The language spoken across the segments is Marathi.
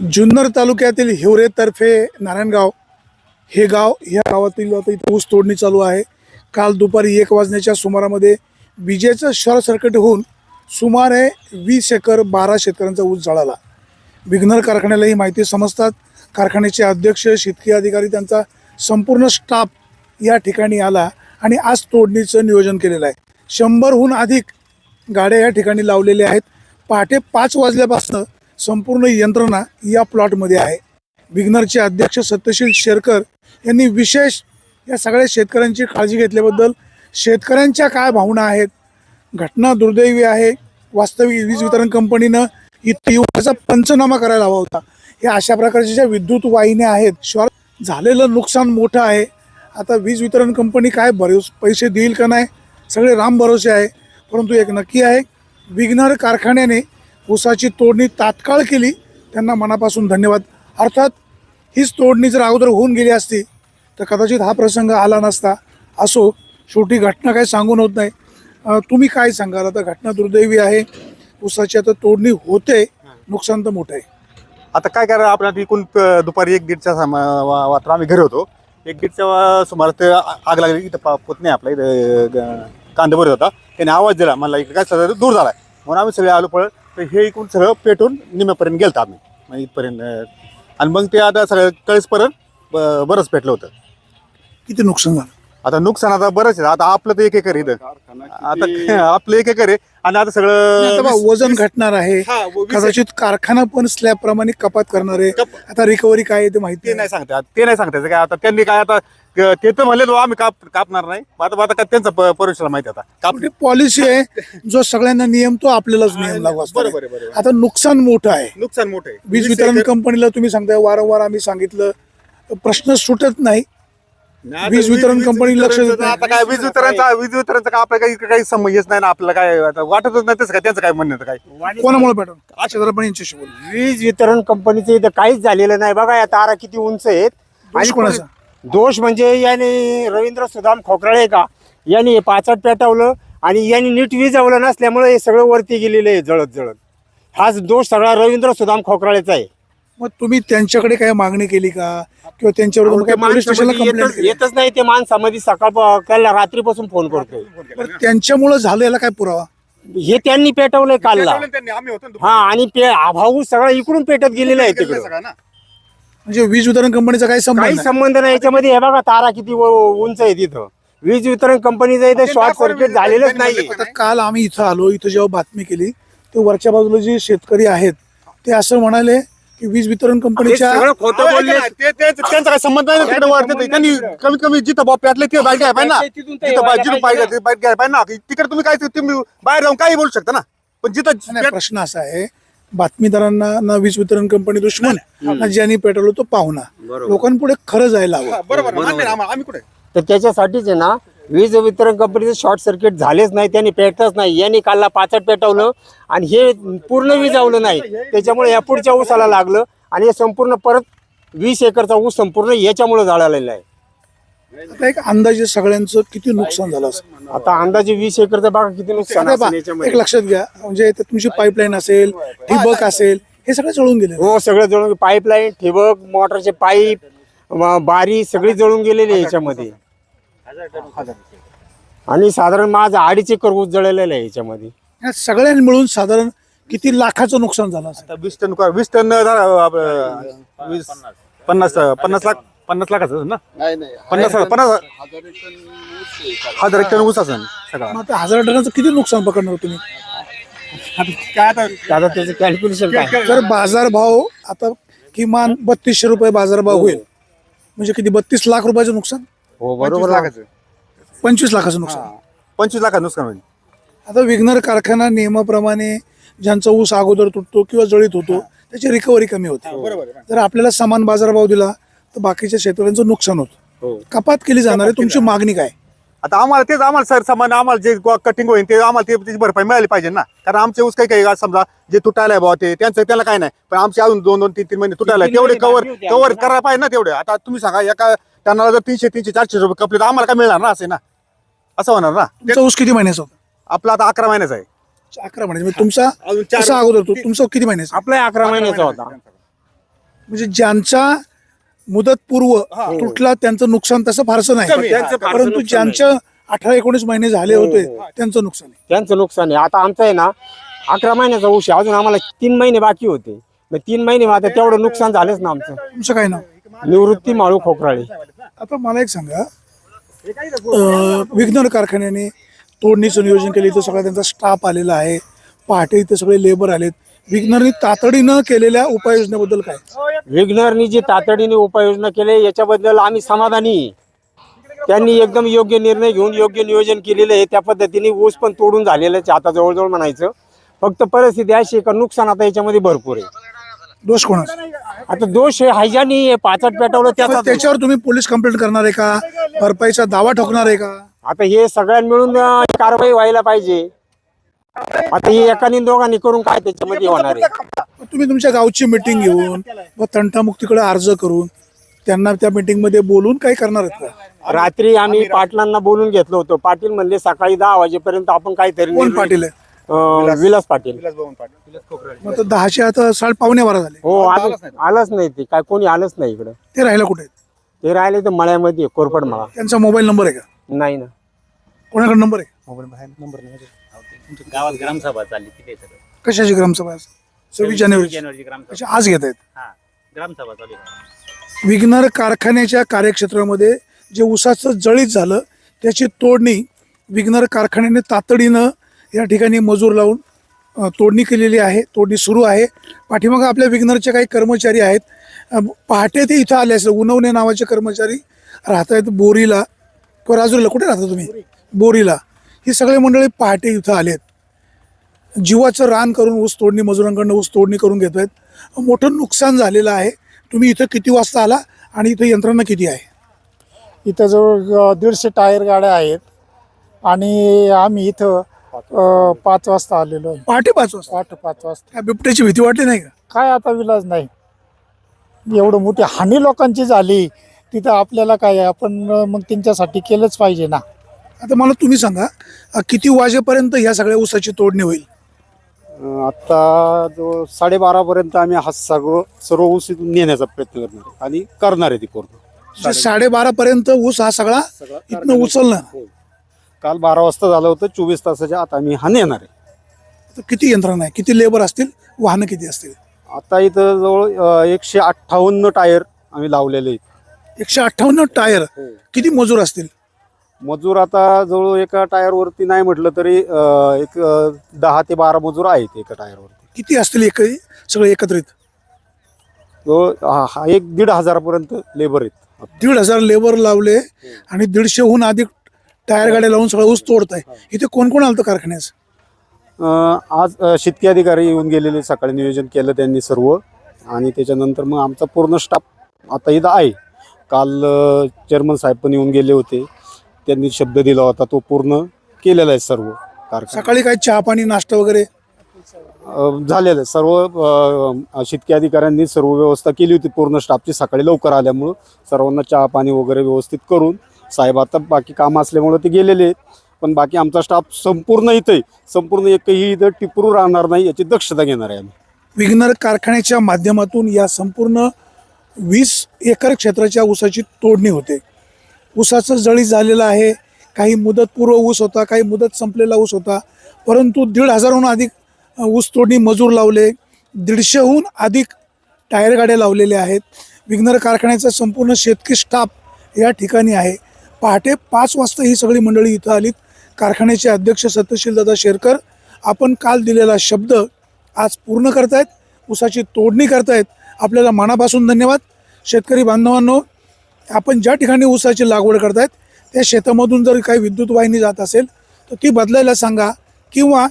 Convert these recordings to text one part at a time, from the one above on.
जुन्नर तालुक्यातील हिवरेतर्फे नारायणगाव हे गाव ह्या गावातील आता इथं ऊस तोडणी चालू आहे. काल दुपारी एक वाजण्याच्या सुमारामध्ये विजेचं शॉर्ट सर्किट होऊन सुमारे वीस एकर बारा शेतकऱ्यांचा ऊस जळाला. विघ्नर कारखान्याला ही माहिती समजतात. कारखान्याचे अध्यक्ष शेतकरी अधिकारी त्यांचा संपूर्ण स्टाफ या ठिकाणी आला आणि आज तोडणीचं नियोजन केलेलं आहे. शंभरहून अधिक गाड्या या ठिकाणी लावलेल्या आहेत. पहाटे पाच वाजल्यापासून संपूर्ण यंत्रणा या प्लॉटमध्ये आहे. विग्नरचे अध्यक्ष सत्यशील शेरकर यांनी विशेष या सगळ्या शेतकऱ्यांची काळजी घेतल्याबद्दल शेतकऱ्यांच्या काय भावना आहेत? घटना दुर्दैवी आहे. वास्तविक वीज वितरण कंपनीनं इथं येऊन पंचनामा करायला हवा होता. या अशा प्रकारच्या ज्या विद्युत वाहिन्या आहेत शॉर्ट झालेलं नुकसान मोठं आहे. आता वीज वितरण कंपनी काय भरोस पैसे देईल का नाही? सगळे राम भरोसे आहे. परंतु एक नक्की आहे विघ्नर कारखान्याने ऊसाची तोडणी तात्काळ केली. त्यांना मनापासून धन्यवाद. अर्थात हीच तोडणी जर अगोदर होऊन गेली असती तर कदाचित हा प्रसंग आला नसता. असो शेवटी घटना काही सांगून होत नाही. तुम्ही काय सांगाल? आता घटना दुर्दैवी आहे. ऊसाची आता तोडणी होते. नुकसान तर मोठं आहे. आता काय करा आपण इकून प- दुपारी एक दीडच्या समा- वा- आम्ही घरी होतो. एक दीडच्या वा- सुमारास ते आग लागली. इथं पा- पुतणे आपला इथं ग- कांदेभर होता. त्याने आवाज दिला. मला इकडे काय सगळं दूर झालाय. म्हणून आम्ही सगळे आलो पळत. तर हे इकडून सगळं पेटून निम्यापर्यंत गेलतो आम्ही. मग इथपर्यंत आणि मग ते आता सगळं कळीसपर्यंत ब- बरंच पेटलं होतं. किती नुकसान झालं? आता नुकसान आता बरंच आहे. आता आपलं तर एक एकर आहे इथं. आता आपलं एक एकर आहे. आणि आता नाही, आता बा, सगळं वजन घटणार आहे. हा, व- वीस- कदाचित कारखाना पण स्लॅब प्रमाणे कपात करणार आहे. कप- आता रिकव्हरी काय आहे ते माहिती ते नाही नाही सांगता ते नाही सांगता येतं. काय आता त्यांनी काय आता क- ते तर म्हणले आम्ही काप कापणार नाही. मग आता आता काय त्यांचं प- परमेश्वरला माहिती आता. काप आपली पॉलिसी आहे जो सगळ्यांना नियम तो आपल्यालाच नियम लागू असतो. बरोबर आहे, बरोबर आता नुकसान मोठं आहे. नुकसान मोठं आहे. वीज वितरण कंपनीला तुम्ही सांगताय वारंवार आम्ही सांगितलं. प्रश्न सुटत नाही. नाही, आता वीज वितरण कंपनी लक्ष देत वितरणचं नाही. आता काय वीज वितरणचा वीज वितरणचा काय आपल्याला काही काही समजच नाही ना आपल्याला काय आता वाटतच नाही तसं काय त्यांचं काय म्हणणं आहे काय? कोणामुळे पॅटर्न अशा पण यांच्याशी बोल. वीज वितरण कंपनीचं इथं काहीच झालेलं नाही. बघा या तारा किती उंच आहेत. दोष कोणाचा? दोष म्हणजे याने रवींद्र सुदाम खोकराळे का? यांनी हे पाचट पेटवलं आणि यांनी नीट विजवलं नसल्यामुळे हे सगळं वरती गेलेलं आहे जळत जळत हाच दोष सगळा रवींद्र सुदाम खोकराळेचा आहे. मग तुम्ही त्यांच्याकडे काय मागणी केली का? किंवा त्यांच्यावर अहो, ते काय पोलीस स्टेशनला माणसामध्ये कंप्लेंट येतच केली? येतच नाही ते माणसामध्ये सकाळ त्याला रात्रीपासून फोन करतोय. बरं, त्यांच्यामुळं झालं याला काय पुरावा? हे त्यांनी पेटवलंय कालला. पेटवलं त्यांनी, आम्ही होतो ना हा आणि पे भाऊ सगळं इकडून पेटत गेलेलं आहे दुपारी. तिकडं. सगळं ना. म्हणजे वीज वितरण कंपनीचा काही संबंध काही नाही. संबंध नाही. याच्यामध्ये हे बघा तारा किती व- उंच आहे तिथं. वीज वितरण कंपनीचं इथं ते शॉर्ट सर्किट वीज झालेलंच नाही कंपनी आता काल आम्ही इथं आलो इथं जेव्हा बातमी केली ते वरच्या बाजूला जे शेतकरी आहेत ते असं म्हणाले की वीज वितरण कंपनीच्या सगळं खोटं बोलले ते- ते- त्यांचा काय संबंध नाही ना तिकडे त्यांनी कमीत कमी जिथं बाप पेटले ते बाईक घ्यायला पाहिजे ना. तिथून ते जिथं पाहिजे घ्यायला ना. तिकडे तुम्ही काय ते- तुम्ही बाहेर जाऊन काही बोलू शकता ना. पण जिथं नाही, पेट- प्रश्न असा आहे बातमीदारांना ना वीज वितरण कंपनी दुश्मन ना ज्यांनी पेटवलं तो पाहुणा लोकांपुढे खरं जायला हवं. बरोबर. मान्य आहे आम्हाला, आम्ही कुठे? तर त्याच्यासाठीच आहे ना वीज वितरण कंपनीचं शॉर्ट सर्किट झालेच नाही त्यांनी पेटतच नाही. यांनी कालला पाचट पेटवलं आणि हे पूर्ण विजावलं नाही. त्याच्यामुळे या पुढच्या ऊसाला लागलं आणि हे संपूर्ण परत वीस एकरचा ऊस संपूर्ण याच्यामुळे जाळलेला आहे. आता एक अंदाजे सगळ्यांचं किती नुकसान झालं असं? आता अंदाजे वीस एकरचं बघा किती नुकसान असेल याच्यामध्ये. एक लक्षात घ्या. म्हणजे ते तुमची पाईपलाईन असेल ठिबक असेल हे सगळं जळून गेले हो सगळं जळून पाईपलाईन ठिबक मोटरचे पाईप बारी सगळी जळून गेलेली आहे याच्यामध्ये. आणि साधारण माझं अडीच एकर ऊस जळलेलं आहे याच्यामध्ये. या सगळ्यांनी मिळून साधारण किती लाखाचं नुकसान झालं असेल? वीस टन वीस टन झालं, आपलं, वीस पन्नास पन्नास लाख पन्नास लाखाचं ना? पन्नास पन्नास हजार. एक टन ऊस असेल सगळा. मग आता हजार टनाचं किती नुकसान पकडणार तुम्ही? काय आता आता त्याचं कॅल्क्युलेशन काय? जर बाजारभाव आता किमान बत्तीसशे रुपये बाजारभाव होईल. म्हणजे किती? बत्तीस लाख रुपयाचं नुकसान? हो पंचवीस बरोबर लाखाचं. पंचवीस लाखाचं नुकसान. पंचवीस लाखाचं नुकसान होईल. आता विघ्नर कारखाना नियमाप्रमाणे ज्यांचा ऊस अगोदर तुटतो किंवा जळीत होतो त्याची रिकव्हरी कमी होते. बरोबर आहे. जर आपल्याला समान बाजारभाव दिला तर बाकीच्या शेतकऱ्यांचं नुकसान होतं. हो. कपात केली जाणार आहे तुमची मागणी काय? आता आम्हाला तेच आम्हाला सर सामान आम्हाला जे कटिंग होईल ते आम्हाला ते त्याची भरपाई मिळाली पाहिजे ना. कारण आमचे ऊस काही काही समजा जे तुटायला आहे ते त्यांचं त्याला काय नाही. पण आमचे अजून दोन दोन तीन तीन महिने तुटायला तेवढे कव्हर कव्हर. करायला पाहिजे ना तेवढे. आता तुम्ही सांगा एका त्यांना जर तीनशे तीनशे चारशे रुपये कपले तर आम्हाला काय मिळणार ना? असे ना. असं होणार ना? तुमचा ऊस किती महिन्याचा होता? आपला आता अकरा महिन्याचा आहे. अकरा महिने म्हणजे तुमचा अजून चार- कसा अगोदर तुमचा किती महिन्याचा? आपला अकरा महिन्याचा होता. म्हणजे ज्यांचा मुदतपूर्व तुटला त्यांचं नुकसान तसं फारसं नाही. परंतु ज्यांच्या अठरा एकोणीस महिने झाले हो, होते हो. त्यांचं नुकसान आहे. त्यांचं नुकसान आहे. आता आमचं आहे ना अकरा महिन्याचा आहे अजून आम्हाला तीन महिने बाकी होते. मग तीन महिने मग आता तेवढं नुकसान झालंच ना आमचं. तुमचं काय नाव? निवृत्ती माळू खोकराळे. आता मला एक सांगा. विघ्नर कारखान्याने तोडणीचं नियोजन केलं. इथं सगळा त्यांचा स्टाफ आलेला आहे. पहाटे इथे सगळे लेबर आलेत. विघ्नरनी तातडीनं केलेल्या उपाययोजनेबद्दल काय? विघ्नरनी जी तातडीने उपाययोजना केली याच्याबद्दल आम्ही समाधानी आहे. त्यांनी एकदम योग्य निर्णय घेऊन योग्य नियोजन केलेलं आहे. त्या पद्धतीने ऊस पण तोडून झालेलं आहे. आता जवळजवळ म्हणायचं फक्त परिस्थिती अशी आहे का नुकसान आता याच्यामध्ये भरपूर आहे. दोष कोणाचा? आता दोष हे हायजानी पाचट पेटवलं त्याचा मग त्याच्यावर तुम्ही पोलीस कंप्लेंट करणार आहे का? भरपाईचा दावा ठोकणार आहे का? आता हे सगळ्यांना मिळून अं, कारवाई व्हायला पाहिजे. आता हे एकाने दोघांनी करून काय त्याच्यामध्ये होणार आहे? मग तुम्ही तुमच्या गावची मिटिंग घेऊन व तंटामुक्तीकडे अर्ज करून त्यांना त्या मीटिंगमध्ये बोलून काय करणार आहेत का? रात्री आम्ही पाटलांना बोलून घेतलं होतं. पाटील म्हणले सकाळी दहा वाजेपर्यंत आपण काहीतरी कोण पाटील आहे? अं, विलास पाटील. मग आता दहाशे आता साडे पावणे बारा झाले. हो अजून आलंच नाही ते. काय कोणी आलंच नाही इकडं. ते राहायला कुठे? आहेत? ते राहिले तर मळ्यामध्ये कोरपड मळा त्यांचा मोबाईल नंबर आहे का? नाही ना. कोणाकडे नंबर आहे? गावात ग्रामसभा चालली तिथे सगळं कशाची ग्रामसभा? सव्वीस जानेवारी जानेवारीची. ग्रामसभा. अच्छा आज घेत आहेत हा ग्रामसभा चालू आहे. विघ्नर कारखान्याच्या कार्यक्षेत्रामध्ये जे ऊसाचं जळीत झालं त्याची तोडणी विघ्नर कारखान्याने तातडीनं या ठिकाणी मजूर लावून अ, तोडणी केलेली आहे तोडणी सुरू आहे. पाठीमागं आपल्या विघ्नरचे काही कर्मचारी आहेत. अ, पहाटे ते इथं आले असेल उनवणे नावाचे कर्मचारी राहत आहेत बोरीला. किंवा राजुरीला कुठे राहता तुम्ही? बोरीला. ही सगळे मंडळी पहाटे इथं आलेत. जीवाचं रान करून ऊस तोडणी मजुरांकडनं ऊस तोडणी करून घेत आहेत मोठं नुकसान झालेलं आहे. तुम्ही इथं किती वाजता आला आणि इथं यंत्रणा किती आहे? इथं जवळ दीडशे टायर गाड्या आहेत. आणि आम्ही इथं अ, पाच वाजता आलेलो आहे. पहाटे पाच वाजता? पहाटे पाच वाजता. बिबट्याची भीती वाटली नाही का? काय आता विलाज नाही. एवढं मोठी हानी लोकांची झाली. तिथं आपल्याला काय आहे, आपण मग त्यांच्यासाठी केलंच पाहिजे ना. आता मला तुम्ही सांगा अ, किती वाजेपर्यंत ह्या सगळ्या ऊसाची तोडणी होईल? आता जो साडेबारापर्यंत आम्ही हा सगळं सर्व ऊस इथून नेण्याचा प्रयत्न करणार आहे आणि करणार आहे ती पूर्ण म्हणजे साडेबारा पर्यंत ऊस हा सगळा सगळा इथनं उचलणं हो. काल बारा वाजता झालं होतं चोवीस तासाच्या आत आम्ही हा नेणार आहे. तर किती यंत्रणा आहे? किती लेबर असतील? वाहनं किती असतील? आता इथं जवळ अं, एकशे अठ्ठावन्न टायर आम्ही लावलेले आहेत. एकशे अठ्ठावन्न टायर. किती मजूर असतील? मजूर आता जवळ एका टायरवरती नाही म्हटलं तरी अं, एक अं, दहा ते बारा मजूर आहेत एका टायरवरती किती असतील एक सगळे एकत्रित? जवळ हा- हा एक दीड हजारापर्यंत लेबर आहेत. दीड हजार लेबर लावले आणि दीडशेहून अधिक टायर गाड्या लावून सगळं ऊस तोडत आहे इथे कोण कोण आलं अं, आज अं, शेतकी अधिकारी येऊन गेलेले सकाळी नियोजन केलं त्यांनी सर्व. आणि त्याच्यानंतर मग आमचा पूर्ण स्टाफ आता इथं आहे. काल अं, चेअरमन साहेब पण येऊन गेले होते. त्यांनी शब्द दिला होता तो पूर्ण केलेला आहे सर्व कारखाना. सकाळी काय चहा पाणी नाश्ता वगैरे? अं, झालेलं आहे. सर्व अं, शेतकी अधिकाऱ्यांनी सर्व व्यवस्था केली होती. पूर्ण स्टाफची सकाळी लवकर आल्यामुळं सर्वांना चहा पाणी वगैरे व्यवस्थित करून साहेब आता बाकी काम असल्यामुळं ते गेलेले आहेत. पण बाकी आमचा स्टाफ संपूर्ण इथं आहे. संपूर्ण एकही इथं टिपरू राहणार नाही याची दक्षता घेणार आहे आम्ही. विघ्नर कारखान्याच्या माध्यमातून या संपूर्ण वीस एकर क्षेत्राच्या ऊसाची तोडणी होते. ऊसाचं जळी झालेलं आहे. काही मुदतपूर्व ऊस होता काही मुदत संपलेला ऊस होता. परंतु दीड हजारहून अधिक ऊस तोडणी मजूर लावले. दीडशेहून अधिक टायर गाड्या लावलेल्या आहेत. विघ्नर कारखान्याचा संपूर्ण शेतकी स्टाफ या ठिकाणी आहे. पहाटे पाच वाजता ही सगळी मंडळी इथं आलीत. कारखान्याचे अध्यक्ष सत्यशीलदादा शेरकर आपण काल दिलेला शब्द आज पूर्ण करतायत. ऊसाची तोडणी करतायत. आपल्याला मनापासून धन्यवाद. शेतकरी बांधवांनो आपण ज्या ठिकाणी ऊसाची लागवड करतायत त्या शेतामधून जर काही विद्युत वाहिनी जात असेल तर ती बदलायला सांगा. किंवा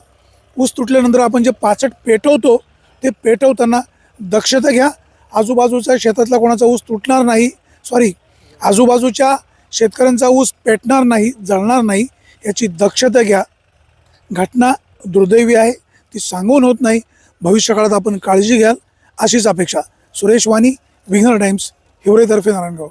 ऊस तुटल्यानंतर आपण जे पाचट पेटवतो ते पेटवताना दक्षता घ्या. आजूबाजूच्या शेतातला कोणाचा ऊस तुटणार नाही सॉरी आजूबाजूच्या शेतकऱ्यांचा ऊस पेटणार नाही जळणार नाही याची दक्षता घ्या. घटना दुर्दैवी आहे ती सांगून होत नाही. भविष्यकाळात आपण काळजी घ्याल अशीच अपेक्षा. सुरेश वाणी विघ्नर टाइम्स हिवरेतर्फे नारायणगाव.